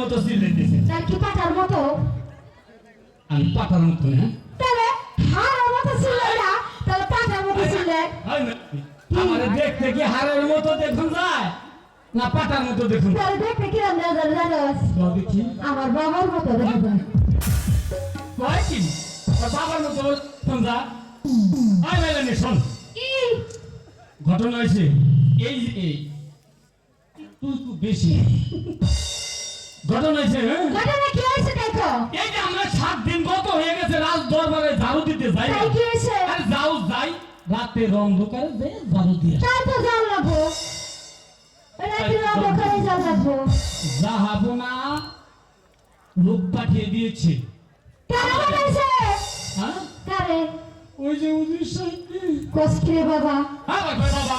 মতো সিলে দিছি। তার কি পাটার মতো? আমি পাতার মতো না তাহলে হাড়ের মতো ছিল না? তাহলে পাটার মতো হয় না? আমারে দেখতে কি হারের মতো দেখুন যায় না পাতার মতো দেখুন তাহলে দেখতে কিরম নজর জানোস তো দেখি। আমার বাবার মতো দেখা যায় কয় কি? বাবার মতো দেখুন যা আয় মেলানি শোন। কি? ঘটনা হয়েছে এই এই তুই একটু বেশি। ঘটনা হয়েছে হ্যাঁ? ঘটনা কি হয়েছে দেখো? এই যে আমরা সাত দিন গত হয়ে গেছে রাজ দরবারে ঝাড়ু দিতে যাই কি হয়েছে? আর যাও যাই রাতের অন্ধকারে যে ঝাড়ু দিয়ে। তাই তো জান লাগবো রাত্রি অন্ধকারে জান লাগবো যাহাবো না লোক পাঠিয়ে দিয়েছে। কেন বানাইছে হ্যাঁ? কারে? ওই যে উজির সাহেব কষ্টে বাবা। হ্যাঁ বাবা কথা।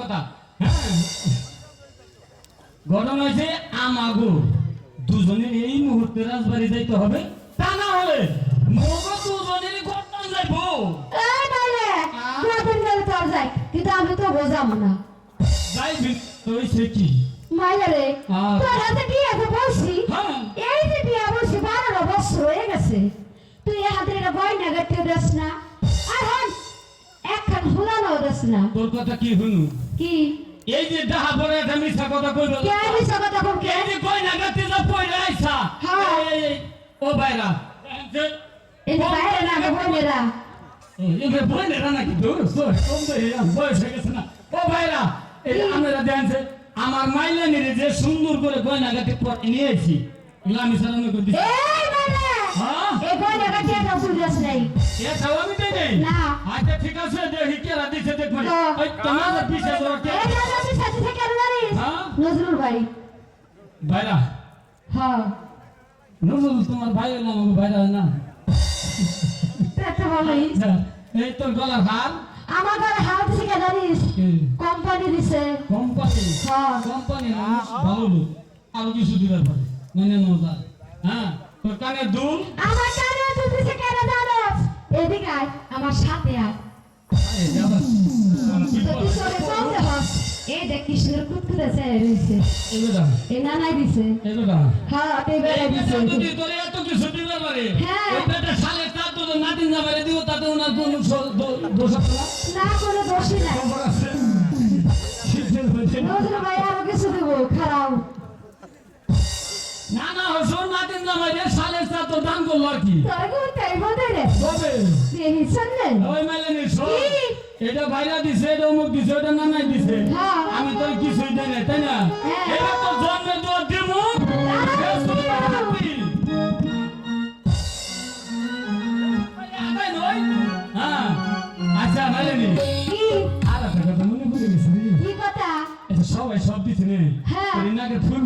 কথা। হ্যাঁ। ঘটনা হয়েছে আমাগো। দুজনের এই মুহূর্তে রাজবাড়ি যাইতে হবে তা না হলে মগো যাইবো। যাই কিন্তু আমি তো বোঝাবো না। যাইবি তো সে কি? মায়েরে তোর হাতে বিয়েতে বসি হ্যাঁ। এই যে বিয়ে বসি বারো বছর হয়ে গেছে। তুই এ হাতে এটা গয়না দেস না। আর হন একখান হুলানো দেস না। তোর কথা কি শুনু? কি? এই যে ডাহা পরে একটা মিথ্যা কথা কইল কে মিশা কথা কম কে এই যে গয়না গাতে যা পয়লা আইছা হ্যাঁ। এই, এই, এই, ও ভাইরা। এই যে বাইরে না গো বোনেরা। এবার বইনেরা নাকি দৌড় সর কম এই বয়স হয়ে গেছে না। ও ভাইরা এই যে আমরা দেখছে আমার মাইলানিরে যে সুন্দর করে গয়না গাতে পরে নিয়েছি। আমি করে দিচ্ছি এই হ্যাঁ। এই গয়না সুবিধাস নেই। এ খাও আমি না। আচ্ছা ঠিক আছে দেখি দেখব। ওই পিছে কে সাথে থেকে জানিস হ্যাঁ? নজরুল ভাই ভাইরা। হ্যাঁ। নজরুল তোমার ভাই হলো আমার ভাইরা না? একটা ভালোই। এই তোর গলার হার? আমার ঘরে হাত থেকে জানিস? কোম্পানি দিছে। কোম্পানি? হ্যাঁ। কোম্পানি ভালো লোক। আরও কিছু দিবার পারে। মানে হ্যাঁ? তোর কানে দুল? আমার কানে তুই দিছে জানিস এদিকে আয় আমার সাথে আয়। এই দেখ কৃষ্ণের চাই রয়েছে। নানাই দিছে। হ্যাঁ তুই বেড়ে দিছে তোরে এত কিছু দিবার পারে হ্যাঁ। ওই সালে তার তো নাতিন জামাইরে দিব তাতে ওনার কোন দোষ আছে না? না কোনো দোষই নাই। খবর আছে? শীতের হয়েছে না। নজরুল ভাই আরও কিছু দেবো? খারাপ। না না তার তো দান করল আর কি। তোর কোথায় বদে রে। তবে। ওই মেলেনি শোন কি? এটা ভাইরা দিছে এটা অমুক দিছে এটা নানাই দিছে। হ্যাঁ। আমি তো কিছুই দেয় না তাই না? হ্যাঁ। এটা তো দিব। আচ্ছা মেলেনি। কি? আর একটা কথা মনে পড়ে গেছে কি কথা? সবাই সব দিছে রে। হ্যাঁ। নাকে ফুল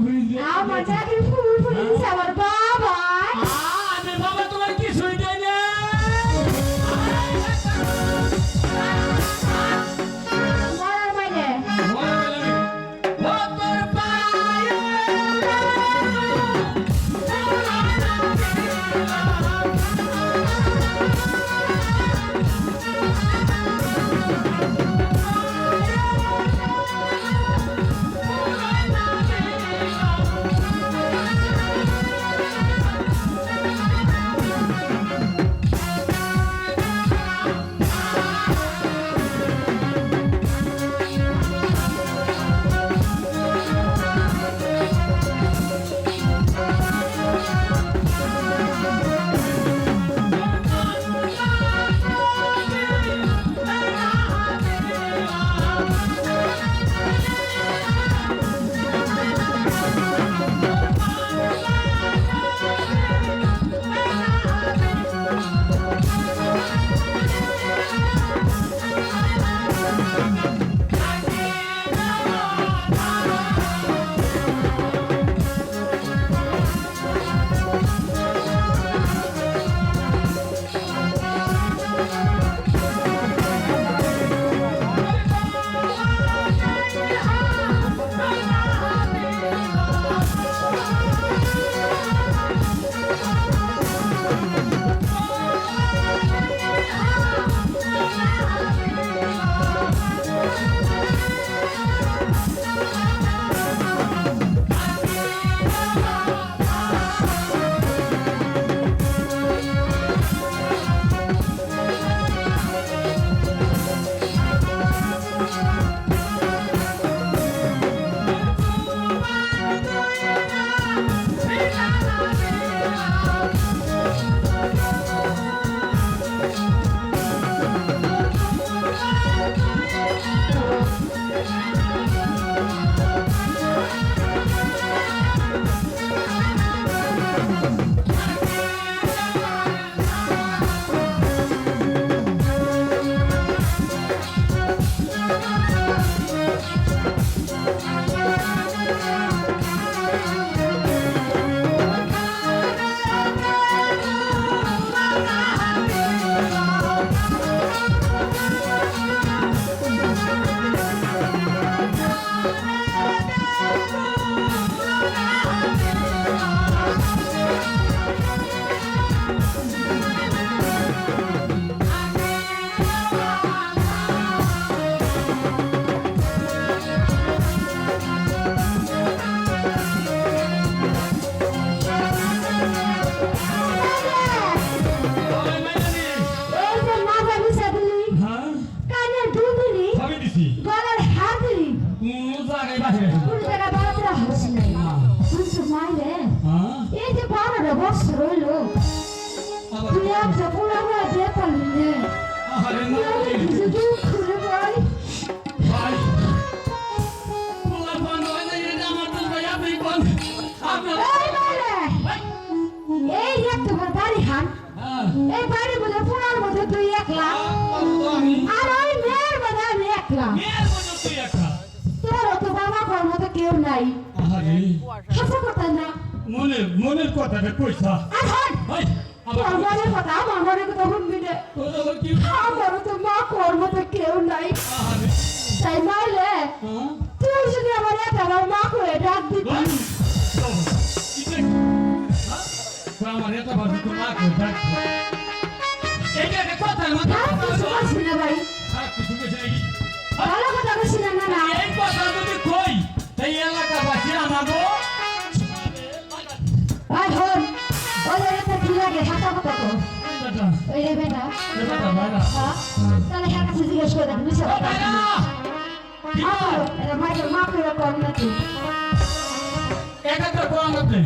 আজ রইল তুই আজ মনের মনের কথাটা কইছা মনের কথা আমার মনের কথা শুনবি না। তোর আবার কি আমার তো মা কর মতো কেউ নাই। আরে তাই নাইলে হ্যাঁ। তুই যদি আমার একটা মা করে ডাক দিবি। হ্যাঁ? আমার এটা ভাবি তো না করে দেখ এটা একটা কথা না কিছু করছি ভাই। কিছু কিছু ভালো কথা করছি না না না। এই কথা আর হন ওই এটা কি লাগে হাসা কথা তো। ওই রে বেটা হ্যাঁ? তাহলে হ্যাঁ কাছে জিজ্ঞেস করে দেন বুঝছ আমার এটা মাইকেল মা করে কর না তুই একাত্তর কোন মধ্যে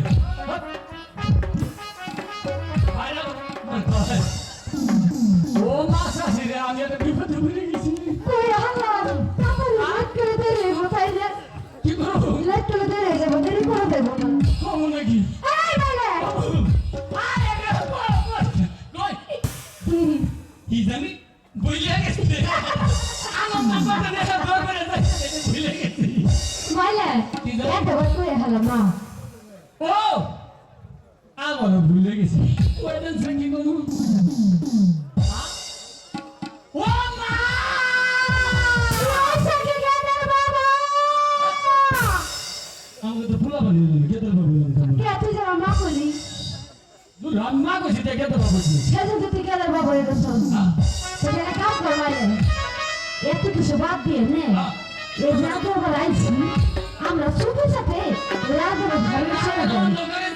বইলে গেছি আমার মাথাটা দেখা দরবারে ভুলে গেছি? একটা বার কই হাল্লা মা ও আবারও ভুলে গেছি ওইটা সঙ্গী কোনো বাবা রান্না করছি দেখে তো বাবুছি সেদিন তো তুই গানের বাবা এটা শোন সেটা কাজ করবাইলে এত কিছু বাদ দিয়ে নে। এই আবার আইছি আমরা ছোট সাথে রাজের ঘরে চলে করে